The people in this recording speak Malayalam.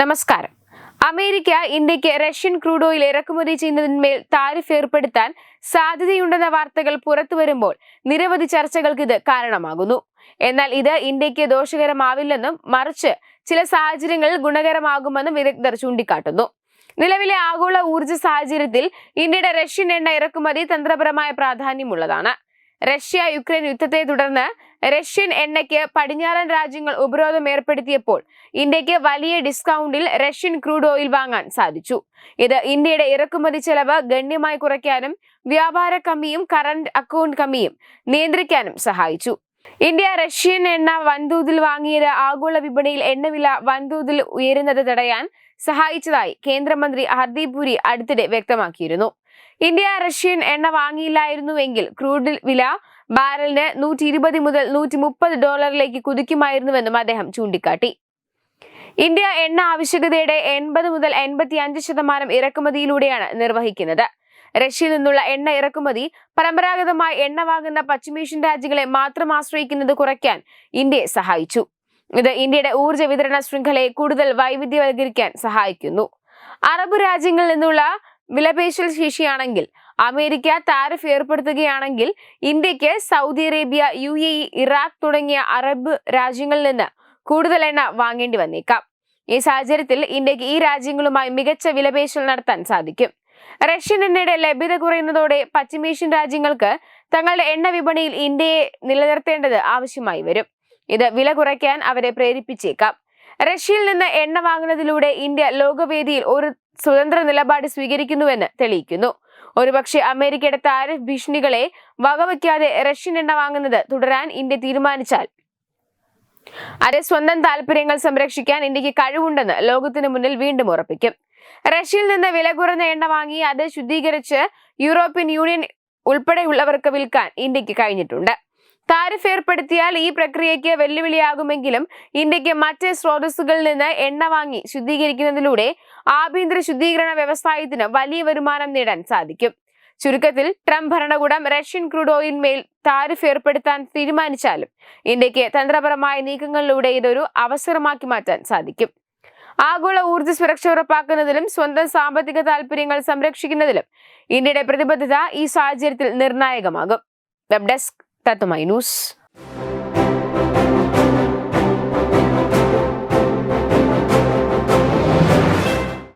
നമസ്കാരം. അമേരിക്ക ഇന്ത്യയ്ക്ക് റഷ്യൻ ക്രൂഡ് ഓയിൽ ഇറക്കുമതി ചെയ്യുന്നതിന്മേൽ താരിഫ് ഏർപ്പെടുത്താൻ സാധ്യതയുണ്ടെന്ന വാർത്തകൾ പുറത്തു വരുമ്പോൾ നിരവധി ചർച്ചകൾക്ക് ഇത് കാരണമാകുന്നു. എന്നാൽ ഇത് ഇന്ത്യയ്ക്ക് ദോഷകരമാവില്ലെന്നും മറിച്ച് ചില സാഹചര്യങ്ങളിൽ ഗുണകരമാകുമെന്നും വിദഗ്ധർ ചൂണ്ടിക്കാട്ടുന്നു. നിലവിലെ ആഗോള ഊർജ സാഹചര്യത്തിൽ ഇന്ത്യയുടെ റഷ്യൻ എണ്ണ ഇറക്കുമതി തന്ത്രപരമായ പ്രാധാന്യമുള്ളതാണ്. റഷ്യ യുക്രൈൻ യുദ്ധത്തെ തുടർന്ന് റഷ്യൻ എണ്ണയ്ക്ക് പടിഞ്ഞാറൻ രാജ്യങ്ങൾ ഉപരോധം ഏർപ്പെടുത്തിയപ്പോൾ ഇന്ത്യയ്ക്ക് വലിയ ഡിസ്കൗണ്ടിൽ റഷ്യൻ ക്രൂഡ് ഓയിൽ വാങ്ങാൻ സാധിച്ചു. ഇത് ഇന്ത്യയുടെ ഇറക്കുമതി ചെലവ് ഗണ്യമായി കുറയ്ക്കാനും വ്യാപാര കമ്മിയും കറണ്ട് അക്കൗണ്ട് കമ്മിയും നിയന്ത്രിക്കാനും സഹായിച്ചു. ഇന്ത്യ റഷ്യൻ എണ്ണ വൻതോതിൽ വാങ്ങിയത് ആഗോള വിപണിയിൽ എണ്ണവില വൻതോതിൽ ഉയരുന്നത് തടയാൻ സഹായിച്ചതായി കേന്ദ്രമന്ത്രി ഹർദീപ് പുരി അടുത്തിടെ വ്യക്തമാക്കിയിരുന്നു. ഇന്ത്യ റഷ്യൻ എണ്ണ വാങ്ങിയില്ലായിരുന്നുവെങ്കിൽ ക്രൂഡ് വില ബാരലിന് നൂറ്റി ഇരുപത് മുതൽ നൂറ്റി മുപ്പത് ഡോളറിലേക്ക് കുതിക്കുമായിരുന്നുവെന്നും അദ്ദേഹം ചൂണ്ടിക്കാട്ടി. ഇന്ത്യ എണ്ണ ആവശ്യകതയുടെ എൺപത് മുതൽ എൺപത്തി അഞ്ച് ശതമാനം ഇറക്കുമതിയിലൂടെയാണ് നിർവഹിക്കുന്നത്. റഷ്യയിൽ നിന്നുള്ള എണ്ണ ഇറക്കുമതി പരമ്പരാഗതമായി എണ്ണ വാങ്ങുന്ന പശ്ചിമേഷ്യൻ രാജ്യങ്ങളെ മാത്രം ആശ്രയിക്കുന്നത് കുറയ്ക്കാൻ ഇന്ത്യയെ സഹായിച്ചു. ഇത് ഇന്ത്യയുടെ ഊർജ വിതരണ ശൃംഖലയെ കൂടുതൽ വൈവിധ്യവൽക്കരിക്കാൻ സഹായിക്കുന്നു. അറബ് രാജ്യങ്ങളിൽ നിന്നുള്ള വിലപേശൽ ശേഷിയാണെങ്കിൽ അമേരിക്ക താരിഫ് ഏർപ്പെടുത്തുകയാണെങ്കിൽ ഇന്ത്യയ്ക്ക് Saudi Arabia U A E Iraq തുടങ്ങിയ അറബ് രാജ്യങ്ങളിൽ നിന്ന് കൂടുതൽ എണ്ണ വാങ്ങേണ്ടി വന്നേക്കാം. ഈ സാഹചര്യത്തിൽ ഇന്ത്യയ്ക്ക് ഈ രാജ്യങ്ങളുമായി മികച്ച വിലപേശൽ നടത്താൻ സാധിക്കും. റഷ്യൻ എണ്ണയുടെ ലഭ്യത കുറയുന്നതോടെ പശ്ചിമേഷ്യൻ രാജ്യങ്ങൾക്ക് തങ്ങളുടെ എണ്ണ വിപണിയിൽ ഇന്ത്യയെ നിലനിർത്തേണ്ടത് ആവശ്യമായി വരും. ഇത് വില കുറയ്ക്കാൻ അവരെ പ്രേരിപ്പിച്ചേക്കാം. റഷ്യയിൽ നിന്ന് എണ്ണ വാങ്ങുന്നതിലൂടെ ഇന്ത്യ ലോകവേദിയിൽ ഒരു സ്വതന്ത്ര നിലപാട് സ്വീകരിക്കുന്നുവെന്ന് തെളിയിക്കുന്നു. ഒരുപക്ഷെ അമേരിക്കയുടെ താരിഫ് ഭീഷണികളെ വകവയ്ക്കാതെ റഷ്യൻ എണ്ണ വാങ്ങുന്നത് തുടരാൻ ഇന്ത്യ തീരുമാനിച്ചാൽ. അരെ സ്വന്തം താല്പര്യങ്ങൾ സംരക്ഷിക്കാൻ ഇന്ത്യയ്ക്ക് കഴിവുണ്ടെന്ന് ലോകത്തിന് മുന്നിൽ വീണ്ടും ഉറപ്പിക്കും. റഷ്യയിൽ നിന്ന് വില കുറഞ്ഞ എണ്ണ വാങ്ങി അത് ശുദ്ധീകരിച്ച് യൂറോപ്യൻ യൂണിയൻ ഉൾപ്പെടെയുള്ളവർക്ക് വിൽക്കാൻ ഇന്ത്യയ്ക്ക് കഴിഞ്ഞിട്ടുണ്ട്. താരിഫ് ഏർപ്പെടുത്തിയാൽ ഈ പ്രക്രിയയ്ക്ക് വെല്ലുവിളിയാകുമെങ്കിലും ഇന്ത്യയ്ക്ക് മറ്റ് സ്രോതസ്സുകളിൽ നിന്ന് എണ്ണ വാങ്ങി ശുദ്ധീകരിക്കുന്നതിലൂടെ ആഭ്യന്തര ശുദ്ധീകരണ വ്യവസായത്തിന് വലിയ വരുമാനം നേടാൻ സാധിക്കും. ചുരുക്കത്തിൽ ട്രംപ് ഭരണകൂടം റഷ്യൻ ക്രൂഡ് ഓയിലിന്മേൽ താരിഫ് ഏർപ്പെടുത്താൻ തീരുമാനിച്ചാലും ഇന്ത്യയ്ക്ക് തന്ത്രപരമായ നീക്കങ്ങളിലൂടെ ഇതൊരു അവസരമാക്കി മാറ്റാൻ സാധിക്കും. ആഗോള ഊർജ സുരക്ഷ ഉറപ്പാക്കുന്നതിലും സ്വന്തം സാമ്പത്തിക താൽപര്യങ്ങൾ സംരക്ഷിക്കുന്നതിലും ഇന്ത്യയുടെ പ്രതിബദ്ധത ഈ സാഹചര്യത്തിൽ നിർണായകമാകും. Web desk Tato minus